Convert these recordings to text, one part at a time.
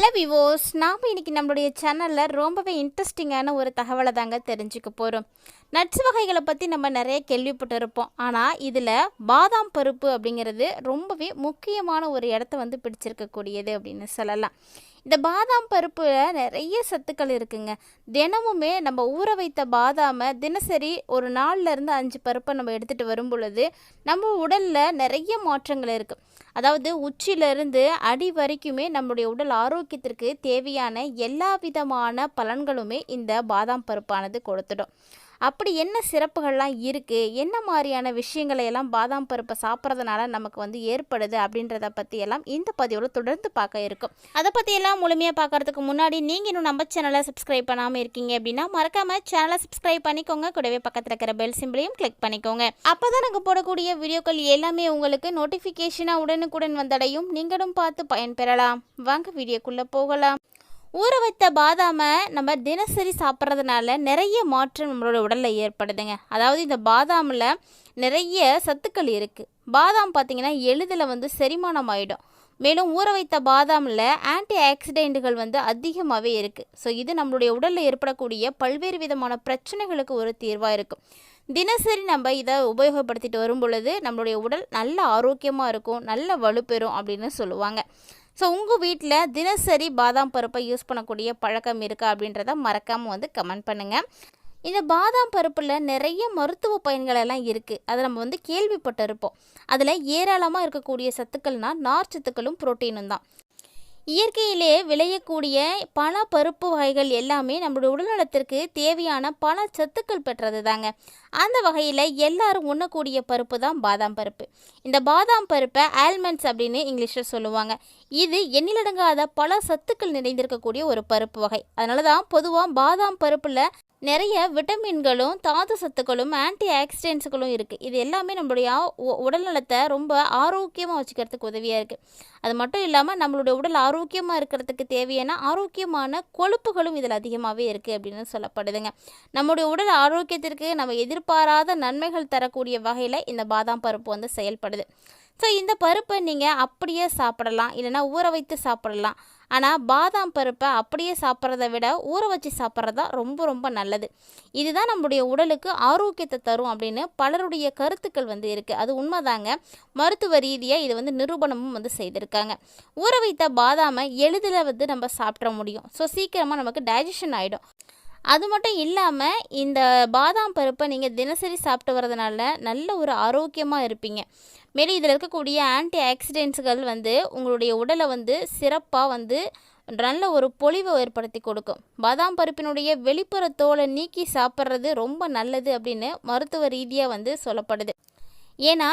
Hello விவோஸ் நாம் இன்னைக்கு நம்மளுடைய சேனலில் ரொம்பவே இன்ட்ரெஸ்டிங்கான ஒரு தகவலை தாங்க தெரிஞ்சுக்க போகிறோம் நட்ஸ் வகைகளை பற்றி நம்ம நிறைய கேள்விப்பட்டிருப்போம். ஆனால் இதில் பாதாம் பருப்பு அப்படிங்கிறது ரொம்பவே முக்கியமான ஒரு இடத்த வந்து பிடிச்சிருக்கக்கூடியது அப்படின்னு சொல்லலாம். இந்த பாதாம் பருப்பில் நிறைய சத்துக்கள் இருக்குங்க. தினமுமே நம்ம ஊற வைத்த பாதாமை தினசரி ஒரு நாளில் இருந்து அஞ்சு பருப்பை நம்ம எடுத்துகிட்டு வரும் பொழுது நம்ம உடலில் நிறைய மாற்றங்கள் இருக்குது அதாவது உச்சிலிருந்து அடி வரைக்குமே நம்மளுடைய உடல் ஆரோக்கியத்திற்கு தேவையான எல்லா விதமான பலன்களுமே இந்த பாதாம் பருப்பானது கொடுத்துடும். அப்படி என்ன சிறப்புகள்லாம் இருக்குது என்ன மாதிரியான விஷயங்களை எல்லாம் பாதாம் பருப்பை சாப்பிட்றதுனால நமக்கு வந்து ஏற்படுது அப்படின்றத பற்றியெல்லாம் இந்த பதிவில் தொடர்ந்து பார்க்க இருக்கும். அதை பற்றியெல்லாம் முழுமையாக பார்க்கறதுக்கு முன்னாடி நீங்கள் இன்னும் நம்ம சேனலை சப்ஸ்கிரைப் பண்ணாமல் இருக்கீங்க அப்படின்னா மறக்காமல் சேனலை சப்ஸ்கிரைப் பண்ணிக்கோங்க. கூடவே பக்கத்தில் இருக்கிற பெல் சிம்பிளையும் கிளிக் பண்ணிக்கோங்க. அப்போ தான் நாங்கள் போடக்கூடிய வீடியோக்கள் எல்லாமே உங்களுக்கு நோட்டிஃபிகேஷனாக உடனுக்குடன் வந்தடையும். நீங்களும் பார்த்து பயன்பெறலாம் வாங்க வீடியோக்குள்ளே போகலாம். ஊற வைத்த பாதாமை நம்ம தினசரி சாப்பிட்றதுனால நிறைய மாற்றம் நம்மளோட உடலில் ஏற்படுதுங்க. அதாவது இந்த பாதாமில் நிறைய சத்துக்கள் இருக்குது பாதாம் பார்த்திங்கன்னா எளிதில் வந்து செரிமானம் ஆகிடும் மேலும் ஊற வைத்த பாதாமில் ஆன்டி ஆக்சிடென்ட்டுகள் வந்து அதிகமாகவே இருக்குது ஸோ இது நம்மளுடைய உடலில் ஏற்படக்கூடிய பல்வேறு விதமான பிரச்சனைகளுக்கு ஒரு தீர்வாக இருக்கும் தினசரி நம்ம இதை உபயோகப்படுத்திட்டு வரும் பொழுது நம்மளுடைய உடல் நல்ல ஆரோக்கியமாக இருக்கும் நல்ல வலுப்பெறும் அப்படின்னு சொல்லுவாங்க. ஸோ உங்கள் வீட்டில் தினசரி பாதாம் பருப்பை யூஸ் பண்ணக்கூடிய பழக்கம் இருக்கா அப்படின்றத மறக்காமல் வந்து கமெண்ட் பண்ணுங்கள் இந்த பாதாம் பருப்பில் நிறைய மருத்துவ பயன்கள் எல்லாம் இருக்குது அதை நம்ம வந்து கேள்விப்பட்டிருப்போம் அதில் ஏராளமாக இருக்கக்கூடிய சத்துக்கள்னால் நார் சத்துக்களும் புரோட்டீனும் தான். இயற்கையிலே விளையக்கூடிய பல பருப்பு வகைகள் எல்லாமே நம்மளுடைய உடல்நலத்திற்கு தேவையான பல சத்துக்கள் பெற்றது தாங்க அந்த வகையில் எல்லாரும் உண்ணக்கூடிய பருப்பு தான் பாதாம் பருப்பு. இந்த பாதாம் பருப்பை ஆல்மண்ட்ஸ் அப்படின்னு இங்கிலீஷில் சொல்லுவாங்க. இது எண்ணிலடங்காத பல சத்துக்கள் நிறைந்திருக்கக்கூடிய ஒரு பருப்பு வகை. அதனால தான் பொதுவாக பாதாம் பருப்பில் நிறைய விட்டமின்களும் தாது சத்துக்களும் ஆன்டி ஆக்சிடென்ட்ஸுகளும் இருக்குது இது எல்லாமே நம்மளுடைய உ- உடல் நலத்தை ரொம்ப ஆரோக்கியமாக வச்சுக்கிறதுக்கு உதவியாக இருக்குது அது மட்டும் இல்லாமல் நம்மளுடைய உடல் ஆரோக்கியமாக இருக்கிறதுக்கு தேவையான ஆரோக்கியமான கொழுப்புகளும் இதில் அதிகமாகவே இருக்குது அப்படின்னு சொல்லப்படுதுங்க. நம்முடைய உடல் ஆரோக்கியத்திற்கு நம்ம எதிர் எதிர்பாராத நன்மைகள் தரக்கூடிய வகையில் இந்த பாதாம் பருப்பு வந்து செயல்படுது. ஸோ இந்த பருப்பை நீங்கள் அப்படியே சாப்பிடலாம். இல்லைன்னா ஊற வைத்து சாப்பிடலாம். ஆனால் பாதாம் பருப்பை அப்படியே சாப்பிட்றத விட ஊற வச்சு சாப்பிட்றது தான் ரொம்ப ரொம்ப நல்லது. இதுதான் நம்முடைய உடலுக்கு ஆரோக்கியத்தை தரும் அப்படின்னு பலருடைய கருத்துக்கள் வந்து இருக்குது அது உண்மைதாங்க. மருத்துவ ரீதியாக இது வந்து நிரூபணமும் வந்து செய்திருக்காங்க. ஊற வைத்த பாதாமை எளிதில் வந்து நம்ம சாப்பிட முடியும். ஸோ சீக்கிரமாக நமக்கு டைஜஷன் ஆகிடும் அது மட்டும் இல்லாமல் இந்த பாதாம் பருப்பை நீங்கள் தினசரி சாப்பிட்டு வரதுனால நல்ல ஒரு ஆரோக்கியமாக இருப்பீங்க. மேலும் இதில் இருக்கக்கூடிய ஆன்டி ஆக்சிடென்ட்ஸுகள் வந்து உங்களுடைய உடலை வந்து சிறப்பாக வந்து நல்ல ஒரு பொலிவை ஏற்படுத்தி கொடுக்கும். பாதாம் பருப்பினுடைய வெளிப்புற தோலை நீக்கி சாப்பிட்றது ரொம்ப நல்லது அப்படின்னு மருத்துவ ரீதியாக வந்து சொல்லப்படுது. ஏன்னா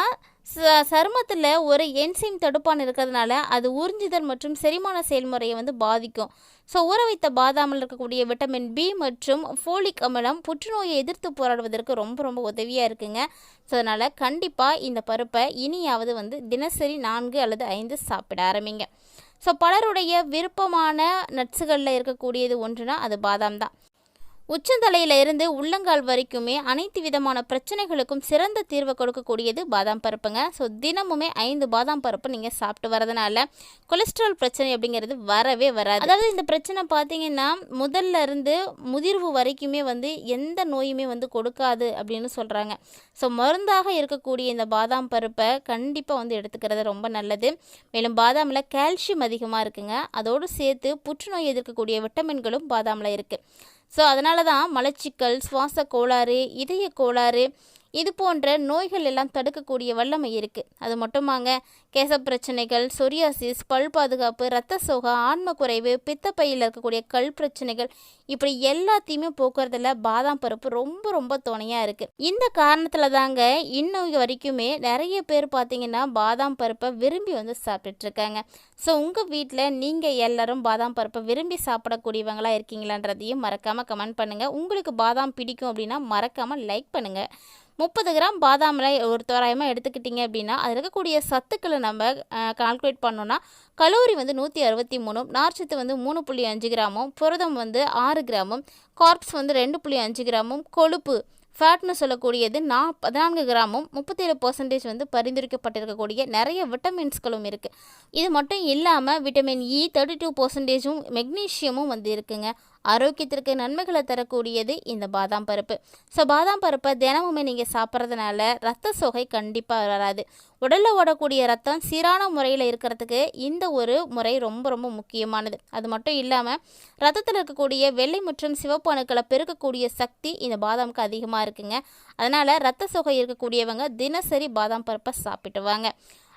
ச சருமத்தில் ஒரு என்சைம் தடுப்பான் இருக்கிறதுனால அது உறிஞ்சுதல் மற்றும் செரிமான செயல்முறையை வந்து பாதிக்கும். ஸோ ஊற வைத்த பாதாமில் இருக்கக்கூடிய விட்டமின் பி மற்றும் ஃபோலிக் அமிலம் புற்றுநோயை எதிர்த்து போராடுவதற்கு ரொம்ப ரொம்ப உதவியாக இருக்குங்க. ஸோ அதனால் கண்டிப்பாக இந்த பருப்பை இனியாவது வந்து தினசரி நான்கு அல்லது ஐந்து சாப்பிட ஆரம்பிங்க. ஸோ பலருடைய விருப்பமான நட்ஸுகளில் இருக்கக்கூடியது ஒன்றுனா அது பாதாம் தான். உச்சந்தலையில இருந்து உள்ளங்கால் வரைக்குமே அனைத்து விதமான பிரச்சனைகளுக்கும் சிறந்த தீர்வை கொடுக்கக்கூடியது பாதாம் பருப்புங்க. ஸோ தினமுமே ஐந்து பாதாம் பருப்பு நீங்கள் சாப்பிட்டு வரதுனால கொலஸ்ட்ரால் பிரச்சனை அப்படிங்கிறது வரவே வராது. அதாவது இந்த பிரச்சனை பார்த்தீங்கன்னா முதல்ல இருந்து முதிர்வு வரைக்குமே வந்து எந்த நோயுமே வந்து கொடுக்காது அப்படின்னு சொல்கிறாங்க ஸோ மருந்தாக இருக்கக்கூடிய இந்த பாதாம் பருப்பை கண்டிப்பாக வந்து எடுத்துக்கிறது ரொம்ப நல்லது. மேலும் பாதாமில் கால்சியம் அதிகமாக இருக்குங்க. அதோடு சேர்த்து புற்றுநோய் எதிர்க்கக்கூடிய விட்டமின்களும் பாதாமில் இருக்குது ஸோ அதனால தான் மலச்சிக்கல் சுவாச கோளாறு இதய கோளாறு இது போன்ற நோய்கள் எல்லாம் தடுக்கக்கூடிய வல்லமை இருக்குது அது மட்டுமாங்க கேச பிரச்சனைகள் சொரியாசிஸ் பல் பாதுகாப்பு இரத்த சோகா ஆன்ம குறைவு பித்தப்பையில் இருக்கக்கூடிய கல் பிரச்சனைகள் இப்படி எல்லாத்தையுமே போக்குறதுல பாதாம் பருப்பு ரொம்ப ரொம்ப துணையாக இருக்குது இந்த காரணத்தில் தாங்க இன்னும் வரைக்குமே நிறைய பேர் பார்த்தீங்கன்னா பாதாம் பருப்பை விரும்பி வந்து சாப்பிட்டுட்ருக்காங்க ஸோ உங்கள் வீட்டில் நீங்கள் எல்லாரும் பாதாம் பருப்பை விரும்பி சாப்பிடக்கூடியவங்களா இருக்கீங்களான்றதையும் மறக்காமல் கமெண்ட் பண்ணுங்கள் உங்களுக்கு பாதாம் பிடிக்கும் அப்படின்னா மறக்காமல் லைக் பண்ணுங்கள் முப்பது கிராம் பாதாமில் ஒரு தோராயமாக எடுத்துக்கிட்டிங்க அப்படின்னா அதில் இருக்கக்கூடிய சத்துக்களை நம்ம கால்குலேட் பண்ணோன்னா கலோரி வந்து நூற்றி அறுபத்தி மூணும் நார்ச்சத்து வந்து மூணு புள்ளி அஞ்சு கிராமும் புரதம் வந்து ஆறு கிராமும் கார்ப்ஸ் வந்து ரெண்டு புள்ளி அஞ்சு கிராமும் கொழுப்பு ஃபேட்னு சொல்லக்கூடியது நா பதினான்கு கிராமும் முப்பத்தேழு பர்சன்டேஜ் வந்து பரிந்துரைக்கப்பட்டிருக்கக்கூடிய நிறைய விட்டமின்ஸ்களும் இருக்குது இது மட்டும் இல்லாமல் விட்டமின் இ தேர்ட்டி டூ பர்சன்டேஜும் மெக்னீஷியமும் வந்து இருக்குங்க. ஆரோக்கியத்திற்கு நன்மைகளை தரக்கூடியது இந்த பாதாம் பருப்பு. ஸோ பாதாம் பருப்பை தினமுமே நீங்கள் சாப்பிட்றதுனால ரத்த சோகை கண்டிப்பாக வராது. உடலில் ஓடக்கூடிய ரத்தம் சீரான முறையில் இருக்கிறதுக்கு இந்த ஒரு முறை ரொம்ப ரொம்ப முக்கியமானது. அது மட்டும் இல்லாமல் ரத்தத்தில் இருக்கக்கூடிய வெள்ளை மற்றும் சிவப்பு அணுக்களை பெருக்கக்கூடிய சக்தி இந்த பாதாமுக்கு அதிகமாக இருக்குங்க. அதனால் ரத்த சோகை இருக்கக்கூடியவங்க தினசரி பாதாம் பருப்பை சாப்பிட்டுவாங்க.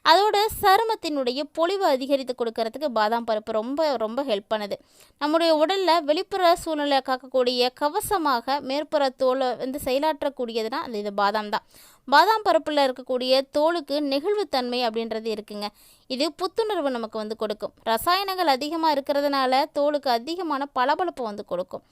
அதோட சருமத்தினுடைய பொலிவு அதிகரித்து கொடுக்கறதுக்கு பாதாம் பருப்பு ரொம்ப ரொம்ப ஹெல்ப் பண்ணுது. நம்முடைய உடலில் வெளிப்புற சூழ்நிலை காக்கக்கூடிய கவசமாக மேற்புற தோலை வந்து செயலாற்றக்கூடியதுனா அது இது பாதாம் தான். பாதாம் பருப்பில் இருக்கக்கூடிய தோலுக்கு நெகிழ்வுத்தன்மை அப்படின்றது இருக்குங்க. இது புத்துணர்வு நமக்கு வந்து கொடுக்கும். ரசாயனங்கள் அதிகமாக இருக்கிறதுனால தோலுக்கு அதிகமான பளபளப்பு வந்து கொடுக்கும்.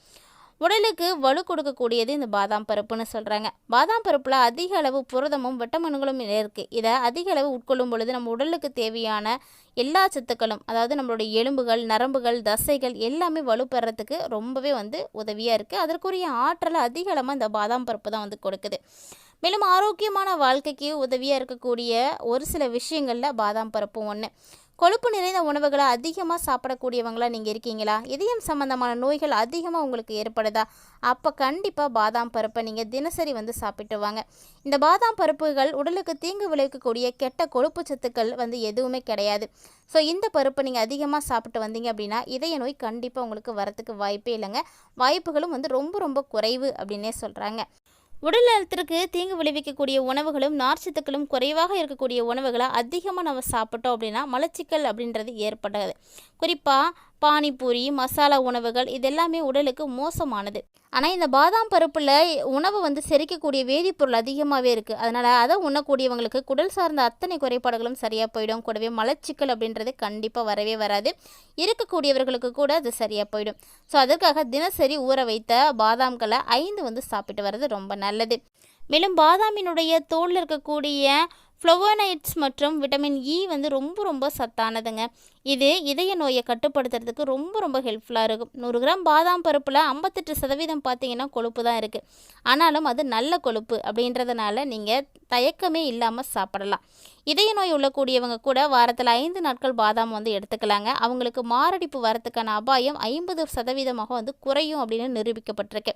உடலுக்கு வலு கொடுக்கக்கூடியது இந்த பாதாம் பருப்புன்னு சொல்கிறாங்க பாதாம் பருப்பில் அதிக அளவு புரதமும் விட்டமின்களும் இருக்குது இதை அதிக அளவு உட்கொள்ளும் பொழுது நம்ம உடலுக்கு தேவையான எல்லா சத்துக்களும் அதாவது நம்மளுடைய எலும்புகள் நரம்புகள் தசைகள் எல்லாமே வலுப்பெறத்துக்கு ரொம்பவே வந்து உதவியாக இருக்குது அதற்குரிய ஆற்றலை அதிக அளமாக இந்த பாதாம் பருப்பு தான் வந்து கொடுக்குது. மேலும் ஆரோக்கியமான வாழ்க்கைக்கு உதவியாக இருக்கக்கூடிய ஒரு சில விஷயங்களில் பாதாம் பருப்பும் ஒன்று கொழுப்பு நிறைந்த உணவுகளை அதிகமாக சாப்பிடக்கூடியவங்களாக நீங்கள் இருக்கீங்களா? இதயம் சம்மந்தமான நோய்கள் அதிகமாக உங்களுக்கு ஏற்படுதா? அப்போ கண்டிப்பாக பாதாம் பருப்பை நீங்கள் தினசரி வந்து சாப்பிட்டு வாங்க. இந்த பாதாம் பருப்புகள் உடலுக்கு தீங்கு விளைவிக்கக்கூடிய கெட்ட கொழுப்பு சத்துக்கள் வந்து எதுவுமே கிடையாது. ஸோ இந்த பருப்பை நீங்கள் அதிகமாக சாப்பிட்டு வந்தீங்க அப்படின்னா இதய நோய் கண்டிப்பாக உங்களுக்கு வரத்துக்கு வாய்ப்பே இல்லைங்க. வாய்ப்புகளும் வந்து ரொம்ப ரொம்ப குறைவு அப்படின்னே சொல்கிறாங்க உடல் நலத்திற்கு தீங்கு விளைவிக்கக்கூடிய உணவுகளும் நார்ச்சத்துக்களும் குறைவாக இருக்கக்கூடிய உணவுகளை அதிகமாக நம்ம சாப்பிட்டோம் அப்படின்னா மலச்சிக்கல் அப்படின்றது ஏற்படாது குறிப்பாக பானிபூரி மசாலா உணவுகள் இதெல்லாமே உடலுக்கு மோசமானது. ஆனால் இந்த பாதாம் பருப்பில் உணவு வந்து செரிக்கக்கூடிய வேதிப்பொருள் அதிகமாகவே இருக்குது அதனால் அதை உண்ணக்கூடியவங்களுக்கு குடல் சார்ந்த அத்தனை குறைபாடுகளும் சரியாக போயிடும். கூடவே மலச்சிக்கல் அப்படின்றது கண்டிப்பாக வரவே வராது. இருக்கக்கூடியவர்களுக்கு கூட அது சரியாக போயிடும். ஸோ அதற்காக தினசரி ஊற வைத்த பாதாம்களை ஐந்து வந்து சாப்பிட்டு வர்றது ரொம்ப நல்லது. மேலும் பாதாமினுடைய தோலில் இருக்கக்கூடிய ஃப்ளோவோனைட்ஸ் மற்றும் விட்டமின் இ e வந்து ரொம்ப ரொம்ப சத்தானதுங்க. இது இதய நோயை கட்டுப்படுத்துறதுக்கு ரொம்ப ரொம்ப ஹெல்ப்ஃபுல்லாக இருக்கும். நூறு கிராம் பாதாம் பருப்பில் ஐம்பத்தெட்டு சதவீதம் பார்த்தீங்கன்னா கொழுப்பு தான் இருக்குது ஆனாலும் அது நல்ல கொழுப்பு அப்படின்றதுனால நீங்கள் தயக்கமே இல்லாமல் சாப்பிடலாம். இதய நோய் உள்ளக்கூடியவங்க கூட வாரத்தில் ஐந்து நாட்கள் பாதாம் வந்து எடுத்துக்கலாங்க. அவங்களுக்கு மாரடைப்பு வரத்துக்கான அபாயம் ஐம்பது சதவீதமாக வந்து குறையும் அப்படின்னு நிரூபிக்கப்பட்டிருக்கு.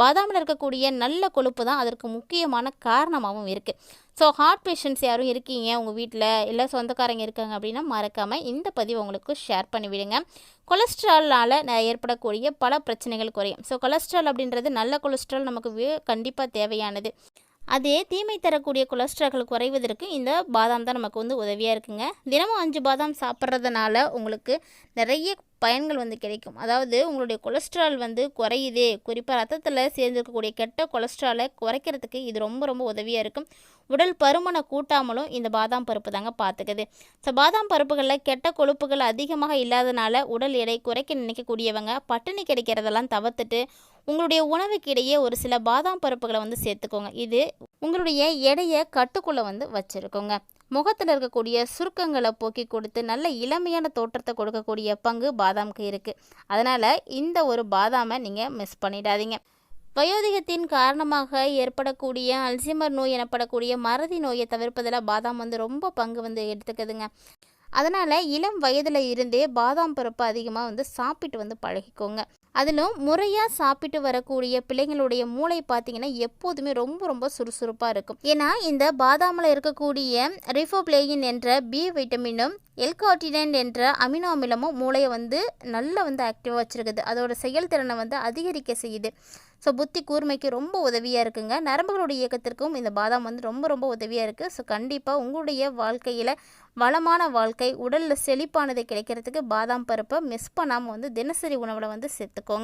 பாதாமில் இருக்கக்கூடிய நல்ல கொழுப்பு தான் அதற்கு முக்கியமான காரணமாகவும் இருக்குது ஸோ ஹார்ட் பேஷண்ட்ஸ் யாரும் இருக்கீங்க உங்கள் வீட்டில் இல்லை சொந்தக்காரங்க இருக்காங்க அப்படின்னா மறக்காமல் இந்த பதிவு உங்களுக்கு ஷேர் பண்ணிவிடுங்க. கொலஸ்ட்ரால்னால் ஏற்படக்கூடிய பல பிரச்சனைகள் குறையும். ஸோ கொலஸ்ட்ரால் அப்படின்றது நல்ல கொலஸ்ட்ரால் நமக்கு கண்டிப்பாக தேவையானது. அதே தீமை தரக்கூடிய கொலஸ்ட்ரால்கள் குறைவதற்கு இந்த பாதாம் தான் நமக்கு வந்து உதவியாக இருக்குங்க. தினமும் அஞ்சு பாதாம் சாப்பிட்றதுனால உங்களுக்கு நிறைய பயன்கள் வந்து கிடைக்கும். அதாவது உங்களுடைய கொலஸ்ட்ரால் வந்து குறையுது குறிப்பாக ரத்தத்தில் சேர்ந்துருக்கக்கூடிய கெட்ட கொலஸ்ட்ராலை குறைக்கிறதுக்கு இது ரொம்ப ரொம்ப உதவியாக இருக்கும். உடல் பருமனை கூட்டாமலும் இந்த பாதாம் பருப்பு தாங்க பார்த்துக்குது ஸோ பாதாம் பருப்புகளில் கெட்ட கொழுப்புகள் அதிகமாக இல்லாதனால உடல் எடை குறைக்க நினைக்கக்கூடியவங்க பட்டினி கிடைக்கிறதெல்லாம் தவிர்த்துட்டு உங்களுடைய உணவுக்கு இடையே ஒரு சில பாதாம் பருப்புகளை வந்து சேர்த்துக்கோங்க. இது உங்களுடைய எடையை கட்டுக்குள்ளே வந்து வச்சுருக்கோங்க. முகத்தில் இருக்கக்கூடிய சுருக்கங்களை போக்கி கொடுத்து நல்ல இளமையான தோற்றத்தை கொடுக்கக்கூடிய பங்கு பாதாமுக்கு இருக்குது அதனால் இந்த ஒரு பாதாமை நீங்கள் மிஸ் பண்ணிடாதீங்க. வயோதிகத்தின் காரணமாக ஏற்படக்கூடிய அல்சிமர் நோய் எனப்படக்கூடிய மறதி நோயை தவிர்ப்பதில் பாதாம் வந்து ரொம்ப பங்கு வந்து எடுத்துக்குதுங்க. அதனால் இளம் வயதில் இருந்தே பாதாம் பருப்பு அதிகமாக வந்து சாப்பிட்டு வந்து பழகிக்கோங்க. அதிலும் முறையாக சாப்பிட்டு வரக்கூடிய பிள்ளைங்களுடைய மூளை பார்த்தீங்கன்னா எப்போதுமே ரொம்ப ரொம்ப சுறுசுறுப்பாக இருக்கும். ஏன்னா இந்த பாதாமில் இருக்கக்கூடிய ரிஃபோப்ளேயின் என்ற பி வைட்டமினும் எல்காட்டினன் என்ற அமினோ அமிலமும் மூளையை வந்து நல்லா வந்து ஆக்டிவாக வச்சுருக்குது. அதோட செயல்திறனை வந்து அதிகரிக்க செய்யுது. ஸோ புத்தி கூர்மைக்கு ரொம்ப உதவியாக இருக்குங்க. நரம்புகளுடைய இயக்கத்திற்கும் இந்த பாதாம் வந்து ரொம்ப ரொம்ப உதவியாக இருக்குது ஸோ கண்டிப்பாக உங்களுடைய வாழ்க்கையில் வளமான வாழ்க்கை உடலில் செழிப்பானது கிடைக்கிறதுக்கு பாதாம் பருப்பை மிஸ் பண்ணாமல் வந்து தினசரி உணவில் வந்து சேர்த்துக்கோங்க.